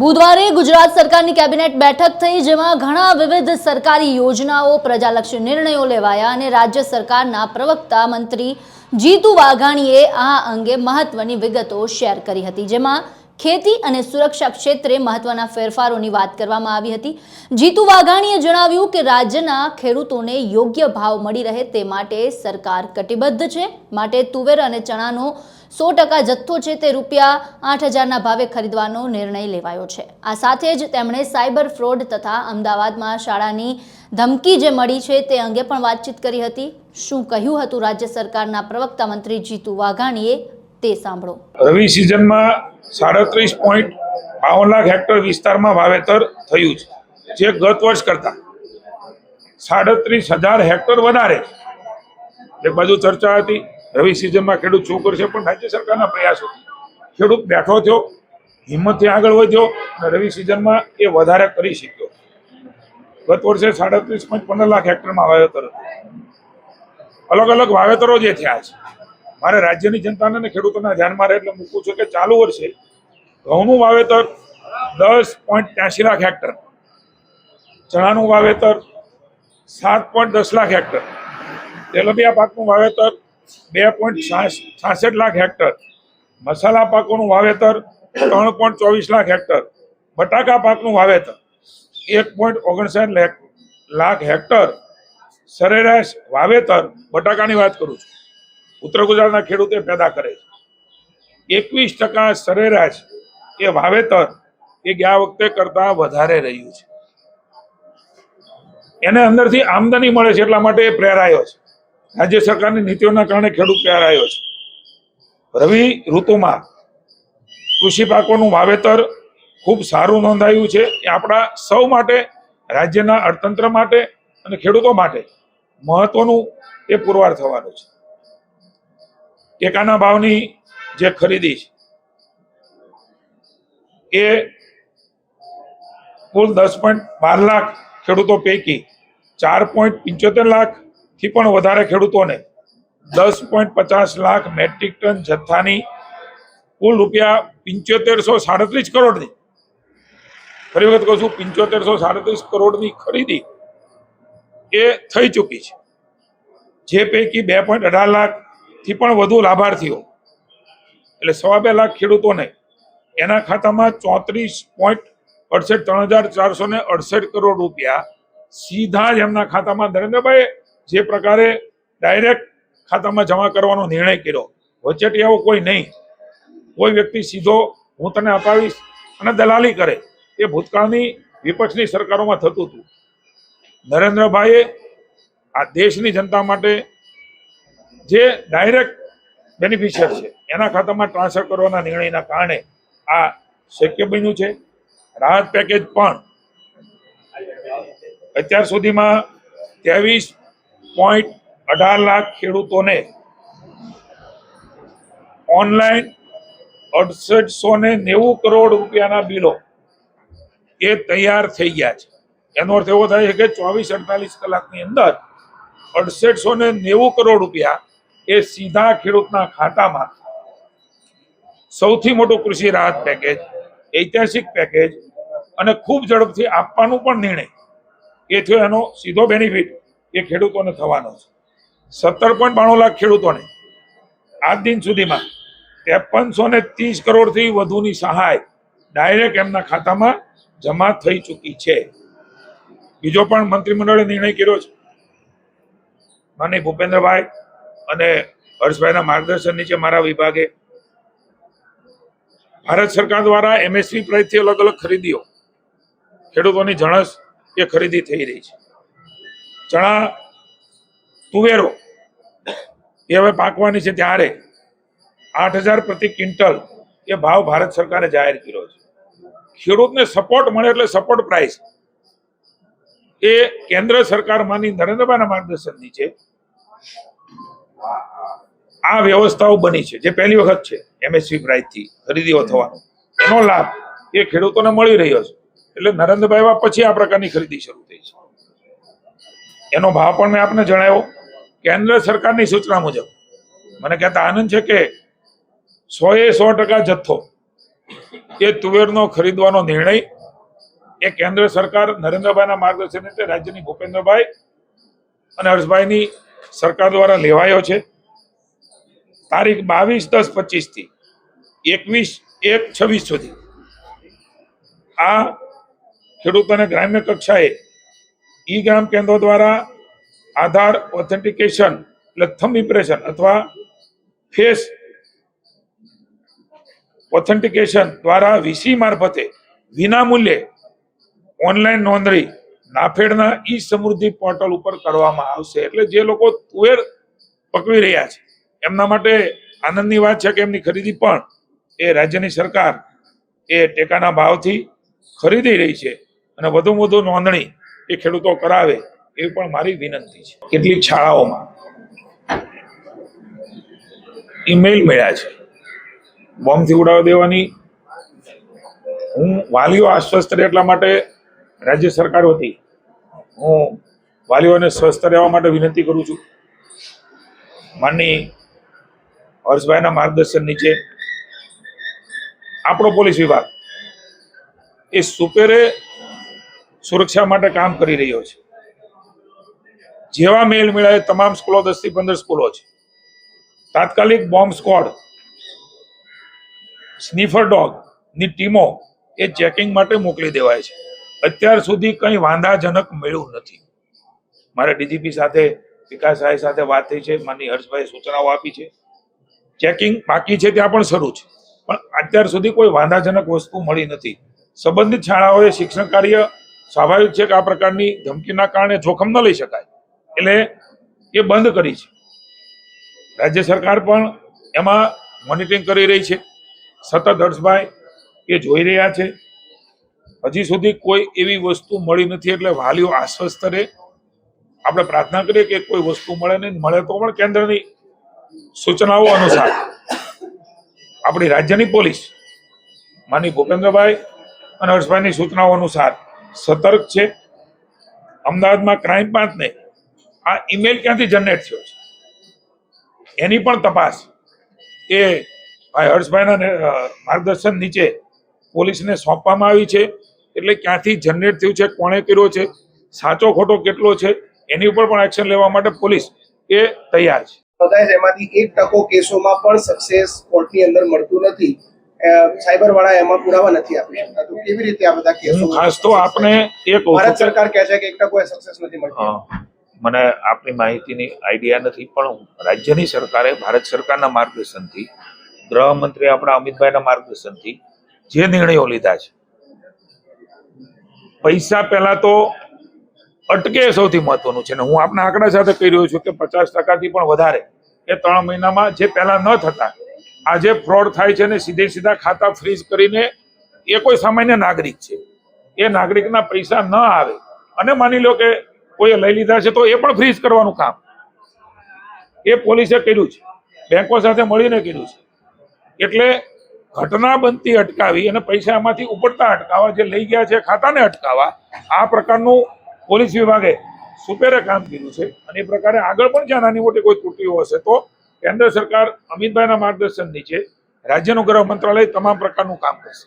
બુધવારે ગુજરાત સરકારની કેબિનેટ બેઠક થઈ, જેમાં ઘણા વિવિધ સરકારી યોજનાઓ, પ્રજાલક્ષી નિર્ણયો લેવાયા અને રાજ્ય સરકારના પ્રવક્તા મંત્રી જીતુ વાઘાણીએ આ અંગે મહત્વની વિગતો શેર કરી હતી, જેમાં ખેતી અને સુરક્ષા ક્ષેત્રે મહત્વના ફેરફારોની વાત કરવામાં આવી હતી. જીતુ વાઘાણીએ જણાવ્યું કે રાજ્યના ખેડૂતોને યોગ્ય ભાવ મળી રહે તે માટે સરકાર કટિબદ્ધ છે. માટે તુવેર અને ચણાનો સો ટકા જથ્થો છે તે રૂપિયા આઠ હજારના ભાવે ખરીદવાનો નિર્ણય લેવાયો છે. આ સાથે જ તેમણે સાયબર ફ્રોડ તથા અમદાવાદમાં શાળાની ધમકી જે મળી છે તે અંગે પણ વાતચીત કરી હતી. શું કહ્યું હતું રાજ્ય સરકારના પ્રવક્તા મંત્રી જીતુ વાઘાણીએ? તે સાંભળો. રવિ સિઝનમાં સાડત્રીસ પોઈન્ટ બાવન લાખ હેક્ટર વિસ્તારમાં વાવેતર થયું છે, જે ગત વર્ષ કરતા સાડત્રીસ હજાર હેક્ટર વધારે એક બાજુ ચર્ચા હતી, રવિ સિઝનમાં ખેડૂત શું કરશે પણ રાજ્ય સરકારના પ્રયાસો. ખેડૂત બેઠો થયો, હિંમતથી આગળ વધ્યો અને રવિ સિઝનમાં એ વધારે કરી શક્યો. ગત વર્ષે સાડત્રીસ પોઈન્ટ પંદર લાખ હેક્ટરમાં વાવેતર અલગ અલગ વાવેતરો જે થયા છે મારે રાજ્યની જનતાને અને ખેડૂતોના ધ્યાનમાં રહે એટલે મૂકું છું કે ચાલુ વર્ષે ઘઉંનું વાવેતર દસ પોઈન્ટ ત્યાસી લાખ હેક્ટર, ચણાનું વાવેતર સાત પોઈન્ટ દસ લાખ હેક્ટર, તેલબિયા પાકનું વાવેતર બે પોઈન્ટ છાસઠ લાખ હેક્ટર, મસાલા પાકોનું વાવેતર ત્રણ પોઈન્ટ ચોવીસ લાખ હેક્ટર, બટાકા પાકનું વાવેતર એક પોઈન્ટ ઓગણસાઠ લાખ હેક્ટર, સરેરાશ વાવેતર, બટાકાની વાત કરું છું. ઉત્તર ગુજરાતના ખેડૂતે પેદા કરે છે. એકવીસ ટકા સરેરાશ એ વાવેતર એ ગયા વખતે કરતા વધારે રહ્યું છે. એને અંદરથી આમદની મળે છે એટલા માટે એ પ્રેરાયો છે. રાજ્ય સરકારની નીતિઓના કારણે ખેડૂત પ્રેરાયો છે. રવિ ઋતુમાં કૃષિ પાકોનું વાવેતર ખૂબ સારું નોંધાયું છે. એ આપણા સૌ માટે, રાજ્યના અર્થતંત્ર માટે અને ખેડૂતો માટે મહત્વનું એ પુરવાર થવાનું છે. ટેકાના ભાવની જે ખરીદી છે, એ કુલ દસ પોઈન્ટ બાર લાખ ખેડૂતો પૈકી ચાર પોઈન્ટ પંચોતેર લાખથી પણ વધારે ખેડૂતોને દસ પોઈન્ટ પચાસ લાખ મેટ્રિક ટન જથ્થાની કુલ રૂપિયા પંચોતેરસો સાડત્રીસ કરોડની, ફરી વખત કહું છું, પંચોતેરસો સાડત્રીસ કરોડની ખરીદી એ થઈ ચૂકી છે. જે પૈકી બે પોઈન્ટ અઢાર લાખ થી પણ વધુ લાભાર્થીઓ. એટલે સવા બે લાખ ખેડૂતોને એના ખાતામાં ચોત્રીસ પોઈન્ટ અડસઠ ત્રણ હજાર ચારસો ને અડસઠ કરોડ રૂપિયા સીધા જ એમના ખાતામાં નરેન્દ્રભાઈ જે પ્રકારે ડાયરેક્ટ ખાતામાં જમા કરવાનો નિર્ણય કર્યો. વચેટિયાઓ કોઈ નહીં. કોઈ વ્યક્તિ સીધો હું તને અપાવીશ અને દલાલી કરે એ ભૂતકાળની વિપક્ષની સરકારોમાં થતું હતું. નરેન્દ્રભાઈએ આ દેશની જનતા માટે જે ડાયરેક્ટ બેનિફિશિયર છે. એના ખાતામાં ટ્રાન્સફર કરવાના નિર્ણયના કારણે આ શક્ય બન્યું છે. રાહત પેકેજ પણ અત્યાર સુધીમાં ત્રેવીસ પોઈન્ટ અઢાર લાખ ખેડૂતોને ઓનલાઈન અડસઠસો ને નેવું કરોડ રૂપિયાના બિલો એ તૈયાર થઈ ગયા છે. એનો અર્થ એવો થાય છે કે ચોવીસ અડતાલીસ કલાકની અંદર અડસઠસો ને નેવું કરોડ રૂપિયા એ સીધા ખેડૂતના ખાતામાં. સૌથી મોટું કૃષિ રાહત પેકેજ ઐતિહાસિક પેકેજ અને ખૂબ ઝડપથી આપવાનું પણ નિર્ણય. એ થયો એનો સીધો બેનિફિટ એ ખેડૂતોને થવાનો છે. સત્તર પોઈન્ટ બાણું લાખ ખેડૂતોને આજ દિન સુધીમાં ત્રેપનસો ને ત્રીસ કરોડથી વધુની સહાય ડાયરેક્ટ એમના ખાતામાં જમા થઈ ચૂકી છે. બીજો પણ મંત્રીમંડળે નિર્ણય કર્યો છે. માનની ભૂપેન્દ્રભાઈ અને હર્ષભાઈના માર્ગદર્શન નીચે મારા વિભાગે. ભારત સરકાર દ્વારા એમએસપી પ્રાઇસથી અલગ અલગ ખરીદીઓ, ખેડૂતોની જણસ એ ખરીદી થઈ રહી છે. ચણા, તુવેરો એ હવે પાકવાની છે ત્યારે આઠ હજાર પ્રતિ ક્વિન્ટલ એ ભાવ ભારત સરકારે જાહેર કર્યો છે. ખેડૂતને સપોર્ટ મળે એટલે સપોર્ટ પ્રાઇસ એ કેન્દ્ર સરકારમાંની નરેન્દ્રભાઈના માર્ગદર્શન નીચે આ વ્યવસ્થાઓ બની છે, જે પહેલી વખત છે એમએસપી પ્રાઇસથી ખરીદીઓ થવાનો. એનો લાભ એ ખેડૂતોને મળી રહ્યો છે. એટલે નરેન્દ્રભાઈ પછી આ પ્રકારની ખરીદી શરૂ થઈ છે. એનો ભાવ પણ મેં આપને જણાવ્યો, કેન્દ્ર સરકારની સૂચના મુજબ. મને કહેતા આનંદ છે કે સો એ સો ટકા જથ્થો એ તુવેરનો ખરીદવાનો નિર્ણય એ કેન્દ્ર સરકાર નરેન્દ્રભાઈના માર્ગદર્શન હેઠળ રાજ્યની ભૂપેન્દ્રભાઈ અને હર્ષભાઈની સરકાર દ્વારા લેવાયો છે. તારીખ બાવીસ દસ પચીસથી એકવીસ એક છવ્વીસ સુધી. આ ખેડૂતોને ગ્રામ્ય કક્ષાએ ઈ ગ્રામ કેન્દ્રો દ્વારા આધાર ઓથેન્ટિકેશન એટલે થંબ ઇમ્પ્રેશન અથવા ફેસ ઓથેન્ટિકેશન દ્વારા વીસી મારફતે વિના મૂલ્યે ઓનલાઈન નોંધણી નાફેડના ઈ સમૃદ્ધિ પોર્ટલ ઉપર કરવામાં આવશે. એટલે જે લોકો તુવેર પકવી રહ્યા છે, એમના માટે આનંદની વાત છે કે એમની ખરીદી પણ એ રાજ્યની સરકાર એ ટેકાના ભાવથી ખરીદી રહી છે અને વધુ વધુ નોંધણી એ ખેડૂતો કરાવે એ પણ મારી વિનંતી છે. કેટલીક શાળાઓમાં ઈમેલ મળ્યા છે. બોમ્બથી ઉડાવી દેવાની. હું વાલીઓ આશ્વસ્ત રહે એટલા માટે રાજ્ય સરકાર વતી હું વાલીઓને સ્વસ્થ રહેવા માટે વિનંતી કરું છું. માનની હર્ષભાઈના માર્ગદર્શન નીચે આપણો પોલીસ વિભાગ એ સુપેરે સુરક્ષા માટે કામ કરી રહ્યો છે. જેવા મેલ મળ્યા તમામ સ્કૂલો દસથી પંદર સ્કૂલો છે. તાત્કાલિક બોમ્બ સ્કોડ, સ્નીફર ડોગની ટીમો એ ચેકિંગ માટે મોકલી દેવાય છે. અત્યાર સુધી કંઈ વાંધાજનક મળ્યું નથી. મારે ડીજીપી સાથે, વિકાસ સાહેબ સાથે વાત થઈ છે માની હર્ષભાઈ સૂચનાઓ આપી છે. ચેકિંગ બાકી છે, ત્યાં પણ શરૂ છે. પણ અત્યાર સુધી કોઈ વાંધાજનક વસ્તુ મળી નથી. સંબંધિત શાળાઓએ શિક્ષણ કાર્ય સ્વાભાવિક છે કે આ પ્રકારની ધમકીના કારણે જોખમ ન લઈ શકાય. એટલે એ બંધ કરી છે. રાજ્ય સરકાર પણ એમાં મોનિટરિંગ કરી રહી છે. સતત હર્ષભાઈ એ જોઈ રહ્યા છે. હજી સુધી કોઈ એવી વસ્તુ મળી નથી એટલે વાલીઓ આશ્વસ્ત રહે. આપણે પ્રાર્થના કરીએ કે કોઈ વસ્તુ મળે નહીં, મળે તો પણ કેન્દ્રની સૂચનાઓ અનુસાર. આપણી રાજ્યની પોલીસ માની ભૂપેન્દ્રભાઈ અને હર્ષભાઈની સૂચનાઓ અનુસાર સતર્ક છે. અમદાવાદમાં ક્રાઇમ બ્રાન્ચને આ ઈમેલ ક્યાંથી જનરેટ થયો છે? એની પણ તપાસ એ ભાઈ હર્ષભાઈના માર્ગદર્શન નીચે પોલીસને સોંપવામાં આવી છે. એટલે ક્યાંથી જનરેટ થયું છે કોણે કર્યો છે સાચો ખોટો કેટલો છે એની ઉપર પણ એક્શન લેવા માટે પોલીસ એ તૈયાર છે. એમાંથી એક ટકો કેસોમાં પણ સક્સેસ કોર્ટની અંદર મળતું નથી. સાયબર વાળા એમાં પુરાવા નથી આપી શકતા. તો કેવી રીતે આ બધા કેસો ખાસ તો આપણે ભારત સરકાર કહે છે કે એક ટકો સક્સેસ નથી મળતી. મને આપની માહિતીની આઈડિયા નથી પણ રાજ્યની સરકારે ભારત સરકારના માર્ગદર્શનથી ગૃહમંત્રી આપણા અમિતભાઈના માર્ગદર્શનથી જે નિર્ણયો લીધા છે પૈસા પહેલા તો અટકે સૌથી મહત્વનું છે. ને હું આપના આંકડા સાથે કહી રહ્યો છું કે પચાસ ટકાથી પણ વધારે એ ત્રણ મહિનામાં જે પહેલા ન થતા, આજે ફ્રોડ થાય છે ને સીધે સીધા ખાતા ફ્રીઝ કરીને એ કોઈ સામાન્ય નાગરિક છે. એ નાગરિકના પૈસા ન આવે. અને માની લો કે કોઈએ લઈ લીધા છે તો એ પણ ફ્રીઝ કરવાનું કામ. એ પોલીસે કર્યું છે. બેંકો સાથે મળીને કર્યું છે. એટલે ઘટના બનતી અટકાવી અને પૈસા એમાંથી ઉપડતા અટકાવવા જે લઈ ગયા છે ખાતાને અટકાવવા આ પ્રકારનું પોલીસ વિભાગે સુપેરે કામ કર્યું છે અને એ પ્રકારે આગળ પણ જ્યાં નાની મોટી કોઈ ત્રુટીઓ હશે તો કેન્દ્ર સરકાર અમિતભાઈના માર્ગદર્શન નીચે રાજ્યનું ગૃહ મંત્રાલય તમામ પ્રકારનું કામ કરશે.